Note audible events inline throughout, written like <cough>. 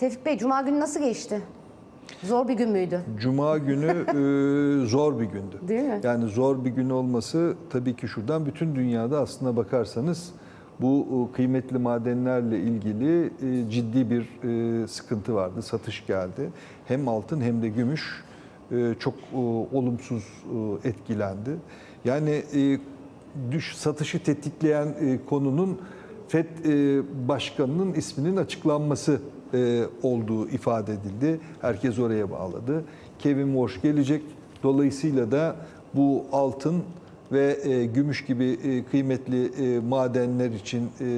Tevfik Bey Cuma günü nasıl geçti? Zor bir gün müydü? Cuma günü <laughs> e, zor bir gündü. Değil mi? Yani zor bir gün olması tabii ki şuradan bütün dünyada aslına bakarsanız bu e, kıymetli madenlerle ilgili e, ciddi bir e, sıkıntı vardı. Satış geldi. Hem altın hem de gümüş çok olumsuz etkilendi. Yani düş satışı tetikleyen konunun FED başkanının isminin açıklanması e, olduğu ifade edildi. Herkes oraya bağladı. Kevin Walsh gelecek. Dolayısıyla da bu altın ve e, gümüş gibi e, kıymetli e, madenler için e,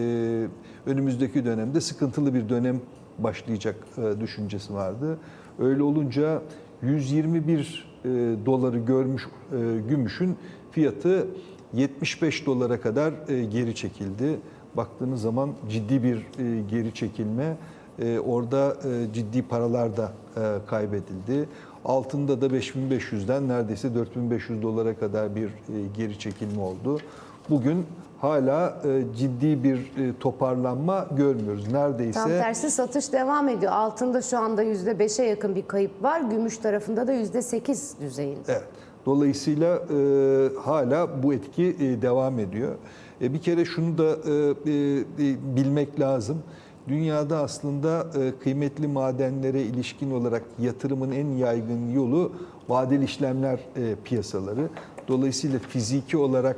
önümüzdeki dönemde sıkıntılı bir dönem başlayacak e, düşüncesi vardı. Öyle olunca 121 e, doları görmüş e, gümüşün fiyatı 75 dolara kadar e, geri çekildi. Baktığınız zaman ciddi bir e, geri çekilme. E, Orada e, ciddi paralar da e, kaybedildi. Altında da 5500'den neredeyse 4500 dolara kadar bir e, geri çekilme oldu. Bugün hala ciddi bir toparlanma görmüyoruz. Neredeyse Tam tersi satış devam ediyor. Altında şu anda %5'e yakın bir kayıp var. Gümüş tarafında da %8 düzeyinde. Evet. Dolayısıyla e, hala bu etki e, devam ediyor. E, bir kere şunu da e, e, bilmek lazım. Dünyada aslında e, kıymetli madenlere ilişkin olarak yatırımın en yaygın yolu vadeli işlemler e, piyasaları. Dolayısıyla fiziki olarak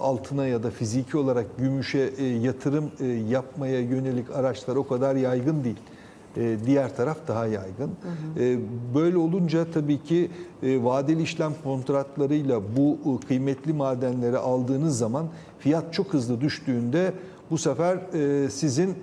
altına ya da fiziki olarak gümüşe e, yatırım yapmaya yönelik araçlar o kadar yaygın değil. E, Diğer taraf daha yaygın. E, Böyle olunca tabii ki e, vadeli işlem kontratlarıyla bu kıymetli madenleri aldığınız zaman fiyat çok hızlı düştüğünde bu sefer sizin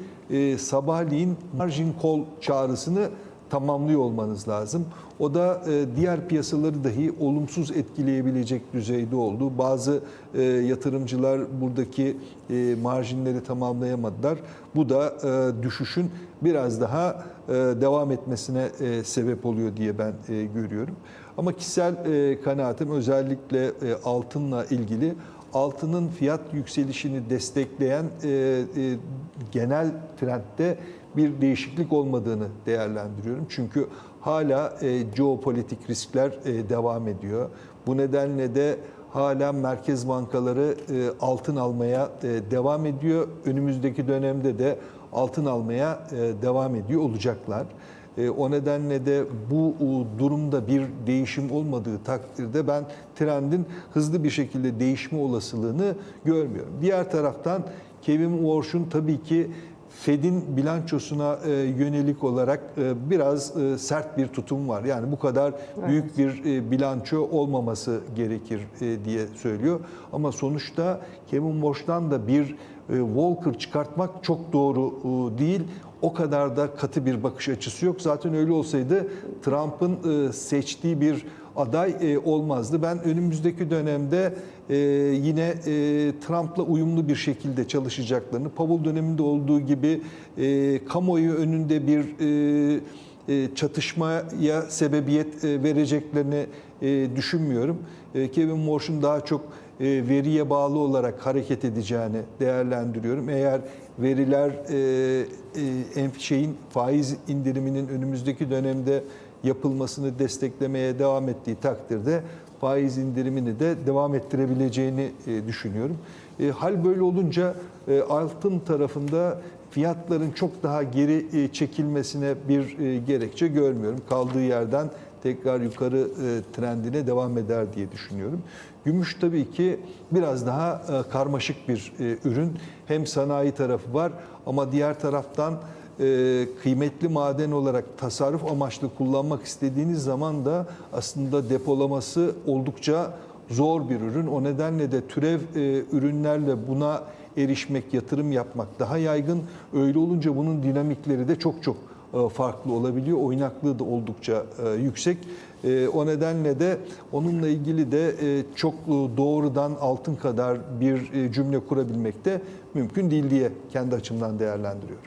sabahleyin margin call çağrısını tamamlıyor olmanız lazım. O da e, diğer piyasaları dahi olumsuz etkileyebilecek düzeyde oldu. Bazı e, yatırımcılar buradaki e, marjinleri tamamlayamadılar. Bu da e, düşüşün biraz daha devam etmesine sebep oluyor diye ben görüyorum. Ama kişisel kanaatim özellikle altınla ilgili altının fiyat yükselişini destekleyen e, e, genel trendde bir değişiklik olmadığını değerlendiriyorum. Çünkü hala e, jeopolitik riskler e, devam ediyor. Bu nedenle de hala merkez bankaları e, altın almaya e, devam ediyor. Önümüzdeki dönemde de altın almaya e, devam ediyor olacaklar. E, O nedenle de bu durumda bir değişim olmadığı takdirde ben trendin hızlı bir şekilde değişme olasılığını görmüyorum. Diğer taraftan Kevin Walsh'un tabii ki Fed'in bilançosuna e, yönelik olarak e, biraz sert bir tutum var. Yani bu kadar büyük bir bilanço olmaması gerekir diye söylüyor. Ama sonuçta Kevin Walsh'tan da bir Walker çıkartmak çok doğru değil. O kadar da katı bir bakış açısı yok. Zaten öyle olsaydı Trump'ın e, seçtiği bir aday e, olmazdı. Ben önümüzdeki dönemde e, yine Trump'la uyumlu bir şekilde çalışacaklarını, Powell döneminde olduğu gibi kamuoyu önünde bir çatışmaya sebebiyet vereceklerini düşünmüyorum. Kevin Walsh'un daha çok veriye bağlı olarak hareket edeceğini değerlendiriyorum. Eğer veriler e, e, şeyin faiz indiriminin önümüzdeki dönemde yapılmasını desteklemeye devam ettiği takdirde faiz indirimini de devam ettirebileceğini e, düşünüyorum. E, Hal böyle olunca e, altın tarafında fiyatların çok daha geri e, çekilmesine bir e, gerekçe görmüyorum. Kaldığı yerden tekrar yukarı e, trendine devam eder diye düşünüyorum. Gümüş tabii ki biraz daha e, karmaşık bir e, ürün. Hem sanayi tarafı var ama diğer taraftan kıymetli maden olarak tasarruf amaçlı kullanmak istediğiniz zaman da aslında depolaması oldukça zor bir ürün. O nedenle de türev ürünlerle buna erişmek, yatırım yapmak daha yaygın. Öyle olunca bunun dinamikleri de çok çok farklı olabiliyor. Oynaklığı da oldukça e, yüksek. E, O nedenle de onunla ilgili de e, çok e, doğrudan altın kadar bir e, cümle kurabilmek de mümkün değil diye kendi açımdan değerlendiriyorum.